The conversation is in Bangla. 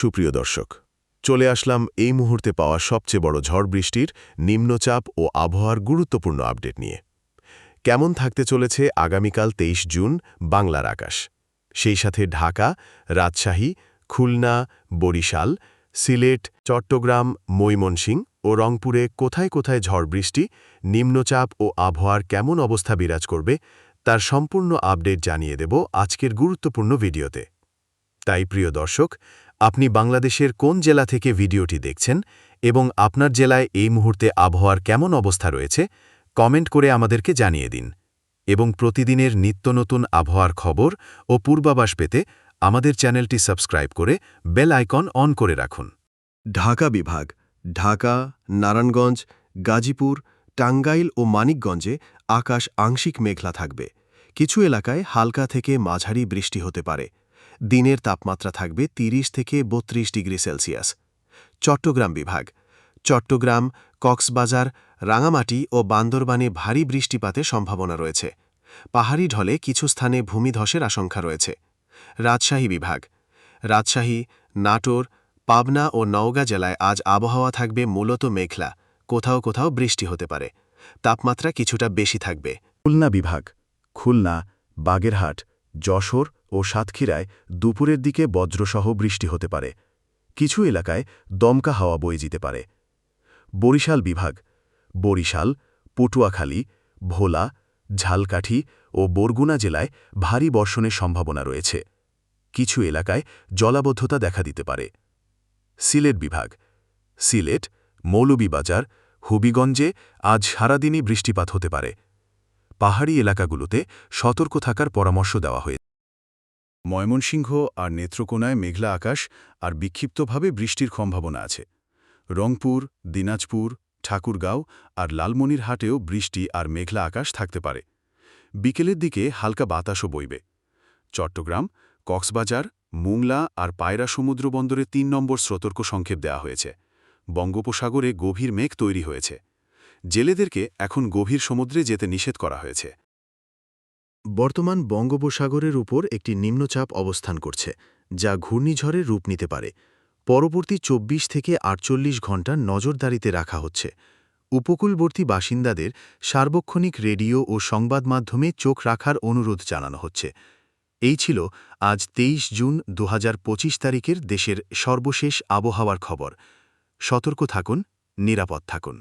সুপ্রিয় দর্শক, চলে আসলাম এই মুহূর্তে পাওয়া সবচেয়ে বড় ঝড় বৃষ্টির নিম্নচাপ ও আবহাওয়ার গুরুত্বপূর্ণ আপডেট নিয়ে। কেমন থাকতে চলেছে আগামীকাল তেইশ জুন বাংলার আকাশ? সেই সাথে ঢাকা, রাজশাহী, খুলনা, বরিশাল, সিলেট, চট্টগ্রাম মৈমনসিং ও রংপুরে কোথায় কোথায় ঝড় বৃষ্টি, নিম্নচাপ ও আবহাওয়ার কেমন অবস্থা বিরাজ করবে, তার সম্পূর্ণ আপডেট জানিয়ে দেব আজকের গুরুত্বপূর্ণ ভিডিওতে। তাই প্রিয় দর্শক আপনি বাংলাদেশের কোন জেলা থেকে ভিডিওটি দেখছেন এবং আপনার জেলায় এই মুহূর্তে আবহাওয়ার কেমন অবস্থা রয়েছে, কমেন্ট করে আমাদেরকে জানিয়ে দিন। এবং প্রতিদিনের নিত্য নতুন আবহাওয়ার খবর ও পূর্বাভাস পেতে আমাদের চ্যানেলটি সাবস্ক্রাইব করে বেল আইকন অন করে রাখুন। ঢাকা বিভাগ, ঢাকা, নারায়ণগঞ্জ, গাজীপুর, টাঙ্গাইল ও মানিকগঞ্জে আকাশ আংশিক মেঘলা থাকবে। কিছু এলাকায় হালকা থেকে মাঝারি বৃষ্টি হতে পারে। দিনের তাপমাত্রা থাকবে ৩০ থেকে ৩২ ডিগ্রি সেলসিয়াস। চট্টগ্রাম বিভাগ। চট্টগ্রাম, কক্সবাজার, রাঙামাটি ও বান্দরবানে ভারী বৃষ্টিপাতের সম্ভাবনা রয়েছে। পাহাড়ি ঢলে কিছু স্থানে ভূমিধসের আশঙ্কা রয়েছে। রাজশাহী বিভাগ। রাজশাহী, নাটোর, পাবনা ও নওগাঁ জেলায় আজ আবহাওয়া থাকবে মূলত মেঘলা, কোথাও কোথাও বৃষ্টি হতে পারে। তাপমাত্রা কিছুটা বেশি থাকবে। খুলনা বিভাগ। খুলনা, বাগেরহাট যশোর ও সাতক্ষীরায় দুপুরের দিকে বজ্রসহ বৃষ্টি হতে পারে। কিছু এলাকায় দমকা হাওয়া বয়ে যেতে পারে। বরিশাল বিভাগ, বরিশাল, পটুয়াখালী, ভোলা, ঝালকাঠি ও বরগুনা জেলায় ভারী বর্ষণের সম্ভাবনা রয়েছে। কিছু এলাকায় জলাবদ্ধতা দেখা দিতে পারে। সিলেট বিভাগ, সিলেট, মৌলভীবাজার, হুবিগঞ্জে আজ সারাদিনই বৃষ্টিপাত হতে পারে। পাহাড়ি এলাকাগুলোতে সতর্ক থাকার পরামর্শ দেওয়া হয়েছে। ময়মনসিংহ আর নেত্রকোনায় মেঘলা আকাশ আর বিক্ষিপ্তভাবে বৃষ্টির সম্ভাবনা আছে। রংপুর, দিনাজপুর, ঠাকুরগাঁও আর লালমনিরহাটেও বৃষ্টি আর মেঘলা আকাশ থাকতে পারে। বিকেলের দিকে হালকা বাতাসও বইবে। চট্টগ্রাম, কক্সবাজার, মুংলা আর পায়রা সমুদ্র বন্দরে তিন নম্বর সতর্ক সংক্ষেপ দেওয়া হয়েছে। বঙ্গোপসাগরে গভীর মেঘ তৈরি হয়েছে। জেলেদেরকে এখন গভীর সমুদ্রে যেতে নিষেধ করা হয়েছে। বর্তমান বঙ্গোপসাগরের উপর একটি নিম্নচাপ অবস্থান করছে, যা ঘূর্ণিঝড়ের রূপ নিতে পারে। পরবর্তী ২৪ থেকে আটচল্লিশ ঘণ্টা নজরদারিতে রাখা হচ্ছে। উপকূলবর্তী বাসিন্দাদের সার্বক্ষণিক রেডিও ও সংবাদ মাধ্যমে চোখ রাখার অনুরোধ জানানো হচ্ছে। এই ছিল আজ ২৩ জুন দু হাজার পঁচিশ তারিখের দেশের সর্বশেষ আবহাওয়ার খবর। সতর্ক থাকুন, নিরাপদ থাকুন।